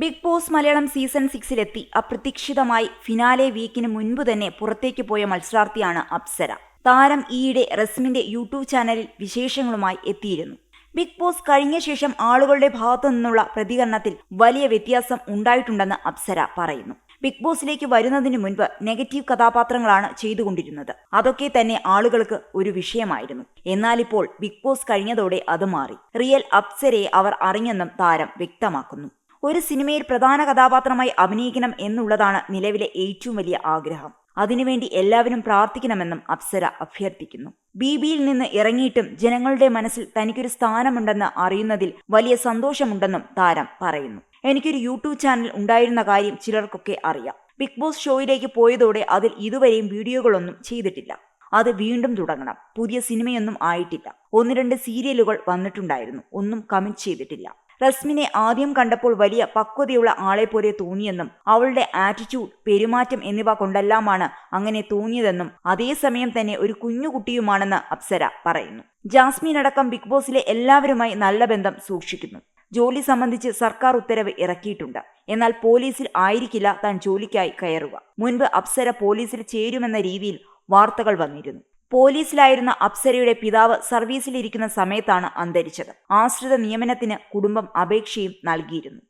Big Boss Malayalam season സിക്സിലെത്തി. അപ്രതീക്ഷിതമായി finale വീക്കിന് മുൻപ് തന്നെ പുറത്തേക്ക് പോയ മത്സരാർത്ഥിയാണ് അപ്സര. താരം ഈയിടെ റസ്മിന്റെ യൂട്യൂബ് ചാനലിൽ വിശേഷങ്ങളുമായി എത്തിയിരുന്നു. ബിഗ് ബോസ് കഴിഞ്ഞ ശേഷം ആളുകളുടെ ഭാഗത്തു നിന്നുള്ള പ്രതികരണത്തിൽ വലിയ വ്യത്യാസം ഉണ്ടായിട്ടുണ്ടെന്ന് അപ്സര പറയുന്നു. ബിഗ് ബോസിലേക്ക് വരുന്നതിന് മുൻപ് നെഗറ്റീവ് കഥാപാത്രങ്ങളാണ് ചെയ്തുകൊണ്ടിരുന്നത്. അതൊക്കെ തന്നെ ആളുകൾക്ക് ഒരു വിഷയമായിരുന്നു. എന്നാൽ ഇപ്പോൾ ബിഗ് ബോസ് കഴിഞ്ഞതോടെ അത് മാറി. റിയൽ അപ്സരയെ അവർ അറിഞ്ഞെന്നും താരം വ്യക്തമാക്കുന്നു. ഒരു സിനിമയിൽ പ്രധാന കഥാപാത്രമായി അഭിനയിക്കണം എന്നുള്ളതാണ് നിലവിലെ ഏറ്റവും വലിയ ആഗ്രഹം. അതിനുവേണ്ടി എല്ലാവരും പ്രാർത്ഥിക്കണമെന്നും അപ്സര അഭ്യർത്ഥിക്കുന്നു. ബി ബിയിൽ നിന്ന് ഇറങ്ങിയിട്ടും ജനങ്ങളുടെ മനസ്സിൽ തനിക്കൊരു സ്ഥാനമുണ്ടെന്ന് അറിയുന്നതിൽ വലിയ സന്തോഷമുണ്ടെന്നും താരം പറയുന്നു. എനിക്കൊരു യൂട്യൂബ് ചാനൽ ഉണ്ടായിരുന്ന കാര്യം ചിലർക്കൊക്കെ അറിയാം. ബിഗ് ബോസ് ഷോയിലേക്ക് പോയതോടെ അതിൽ ഇതുവരെയും വീഡിയോകളൊന്നും ചെയ്തിട്ടില്ല. അത് വീണ്ടും തുടങ്ങണം. പുതിയ സിനിമയൊന്നും ആയിട്ടില്ല. ഒന്ന് രണ്ട് സീരിയലുകൾ വന്നിട്ടുണ്ടായിരുന്നു. ഒന്നും കമ്മിറ്റ് ചെയ്തിട്ടില്ല. റസ്മിനെ ആദ്യം കണ്ടപ്പോൾ വലിയ പക്വതയുള്ള ആളെ പോലെ തോന്നിയെന്നും അവളുടെ ആറ്റിറ്റ്യൂഡ് പെരുമാറ്റം എന്നിവ കൊണ്ടെല്ലാമാണ് അങ്ങനെ തോന്നിയതെന്നും അതേസമയം തന്നെ ഒരു കുഞ്ഞുകുട്ടിയുമാണെന്ന് അപ്സര പറയുന്നു. ജാസ്മിൻ അടക്കം ബിഗ് ബോസിലെ എല്ലാവരുമായി നല്ല ബന്ധം സൂക്ഷിക്കുന്നു. ജോലി സംബന്ധിച്ച് സർക്കാർ ഉത്തരവ് ഇറക്കിയിട്ടുണ്ട്. എന്നാൽ പോലീസിൽ ആയിരിക്കില്ല താൻ ജോലിക്കായി കയറുക. മുൻപ് അപ്സര പോലീസിൽ ചേരുമെന്ന രീതിയിൽ വാർത്തകൾ വന്നിരുന്നു. പോലീസിലായിരുന്ന അപ്സരയുടെ പിതാവ് സർവീസിലിരിക്കുന്ന സമയത്താണ് അന്തരിച്ചത്. ആശ്രിത നിയമനത്തിന് കുടുംബം അപേക്ഷയും നൽകിയിരുന്നു.